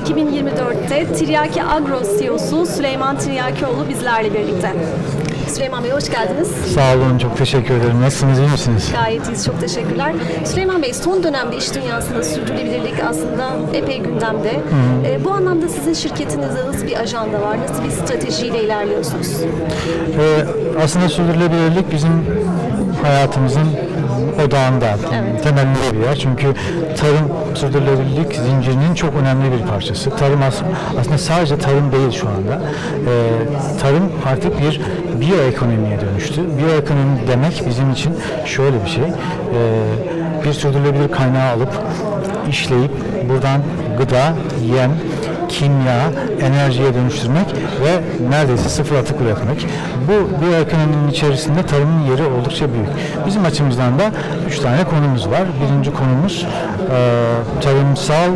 2024'te Tiryaki Agro CEO'su Süleyman Tiryakioğlu bizlerle birlikte. Süleyman Bey hoş geldiniz. Sağ olun, çok teşekkür ederim. Nasılsınız, iyi misiniz? Gayet iyiyiz, çok teşekkürler. Süleyman Bey son dönemde iş dünyasında sürdürülebilirlik aslında epey gündemde. Ee, bu anlamda sizin şirketinizde nasıl bir ajanda var, nasıl bir stratejiyle ilerliyorsunuz? Ee, aslında sürdürülebilirlik bizim hayatımızın odağında, Evet. temelinde bir yer. Çünkü tarım sürdürülebilirlik zincirinin çok önemli bir parçası. Tarım as- aslında sadece tarım değil şu anda. Ee, tarım artık bir biyoekonomiye dönüştü. Biyoekonomi demek bizim için şöyle bir şey. Ee, bir sürdürülebilir kaynağı alıp, işleyip, buradan gıda, yem, kimya, enerjiye dönüştürmek ve neredeyse sıfır atık üretmek. Bu biyoekonominin içerisinde tarımın yeri oldukça büyük. Bizim açımızdan da üç tane konumuz var. Birinci konumuz tarımsal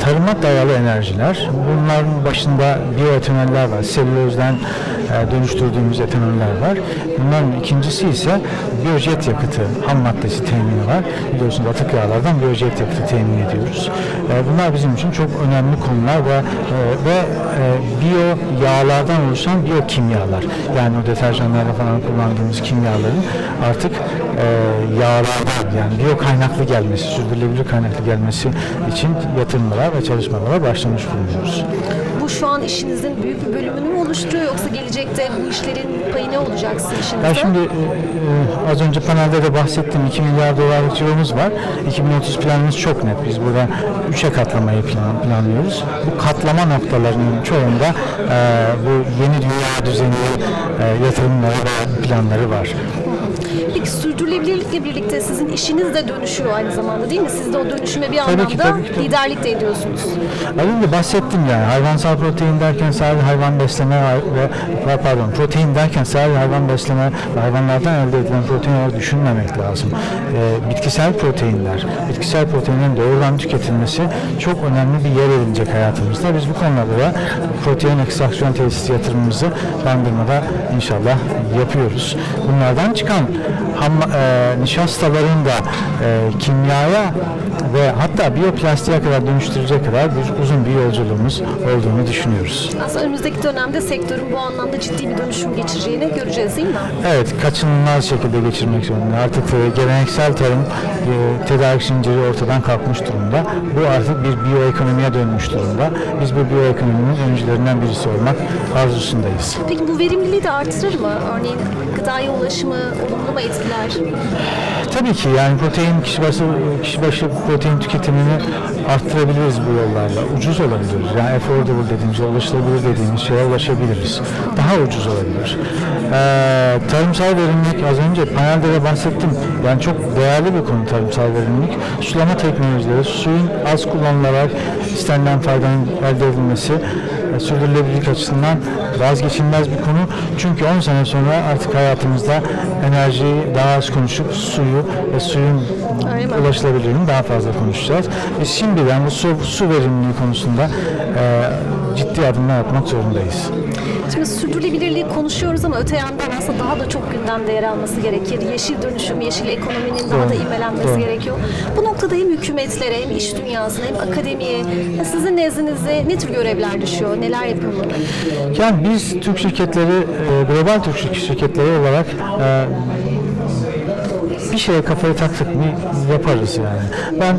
tarıma dayalı enerjiler. Bunların başında biyoetanoller var. Selülozdan e, dönüştürdüğümüz etanoller var. Bunların ikincisi ise biyojet yakıtı ham maddesi temini var. Biliyorsunuz atık yağlardan biyojet yakıtı temin ediyoruz. E, bunlar bizim için çok önemli konular ve e, ve biyo yağlardan oluşan biyokimyalar. Yani o deterjanlarda falan kullandığımız kimyaların artık yağlardan yani biyo kaynaklı gelmesi, sürdürülebilir kaynaklı gelmesi için yatırımlara ve çalışmalara başlamış bulunuyoruz. Bu şu an işinizin büyük bir bölümünü mü oluşturuyor yoksa gelecekte bu işlerin payı ne olacak sizin işinizde? Ya şimdi e, e, az önce panelde de bahsettim 2 milyar dolarlık ciromuz var. 2030 planımız çok net. Biz burada 3'e katlamayı plan, planlıyoruz. Bu katlama noktalarının çoğunda e, bu yeni dünya düzeni e, yatırımları ve planları var. Peki sürdürülebilirlikle birlikte sizin işiniz de dönüşüyor aynı zamanda değil mi? Siz de o dönüşüme bir Tabii anlamda ki, tabii ki, tabii. liderlik de ediyorsunuz. Az önce bahsettim yani hayvansal protein derken sadece hayvan besleme ve pardon protein derken sadece hayvan besleme ve hayvanlardan elde edilen protein olarak düşünmemek lazım. Ee, bitkisel proteinler, bitkisel proteinlerin doğrudan tüketilmesi çok önemli bir yer edinecek hayatımızda. Biz bu konularda da protein ekstraksiyon tesisi yatırımımızı Bandırma'da inşallah yapıyoruz. Bunlardan çıkan ham e, nişastaların da e, kimyaya ve hatta biyoplastiğe kadar dönüştürecek kadar bir uzun bir yolculuğumuz olduğunu düşünüyoruz. Aslında önümüzdeki dönemde sektörün bu anlamda ciddi bir dönüşüm geçireceğini göreceğiz değil mi? Evet, kaçınılmaz şekilde geçirmek zorunda. Artık e, geleneksel tarım e, tedarik zinciri ortadan kalkmış durumda. Bu artık bir biyoekonomiye dönmüş durumda. Biz bu biyoekonominin öncülerinden birisi olmak arzusundayız. Peki bu verimliliği de artırır mı? Örneğin gıdaya ulaşımı olumlu mu etkiler? Tabii ki yani protein kişi başı, kişi başı protein tüketimini arttırabiliriz bu yollarla. Ucuz olabilir. Yani affordable dediğimiz, ulaşılabilir dediğimiz şeye ulaşabiliriz. Daha ucuz olabilir. Ee, tarımsal verimlilik az önce panelde de bahsettim. Yani çok değerli bir konu tarımsal verimlilik. Sulama teknolojileri, suyun az kullanılarak istenilen faydanın elde edilmesi e, sürdürülebilirlik açısından vazgeçilmez bir konu. Çünkü 10 sene sonra artık hayatımızda enerjiyi daha az konuşup suyu ve suyun ulaşılabilirliğini daha fazla konuşacağız. Biz şimdiden bu su, su verimliliği konusunda e, ciddi adımlar atmak zorundayız. Şimdi sürdürülebilirliği konuşuyoruz ama öte yandan aslında daha da çok gündemde yer alması gerekir. Yeşil dönüşüm, yeşil ekonominin daha da doğru. gerekiyor. Bu noktada hem hükümetlere hem iş dünyasına hem akademiye sizin nezdinizde ne tür görevler düşüyor? Neler yapılmalı? Yani biz Türk şirketleri, e, global Türk şirketleri olarak e, bir şeye kafayı taktık mı yaparız yani. Ben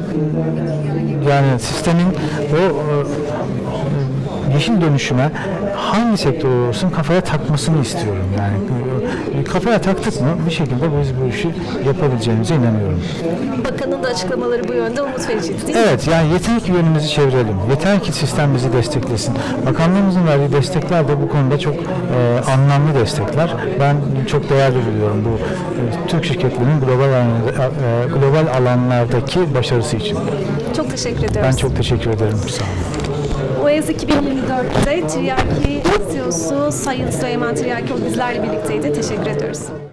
yani sistemin o e, yeşil dönüşüme hangi sektör olursun kafaya takmasını istiyorum yani. E, Kafaya taktık mı bir şekilde biz bu işi yapabileceğimize inanıyorum. Bakanın da açıklamaları bu yönde umut verici değil mi? Evet yani yeter ki yönümüzü çevirelim. Yeter ki sistem bizi desteklesin. Bakanlığımızın verdiği destekler de bu konuda çok e, anlamlı destekler. Ben çok değerli buluyorum bu e, Türk şirketlerinin global alan- e, global alanlardaki başarısı için. Çok teşekkür ediyoruz. Ben çok teşekkür ederim. Sağ olun. OEZ 2024'te Tiryaki CEO'su Sayın Süleyman Tiryakioğlu bizlerle birlikteydi. Teşekkür ediyoruz.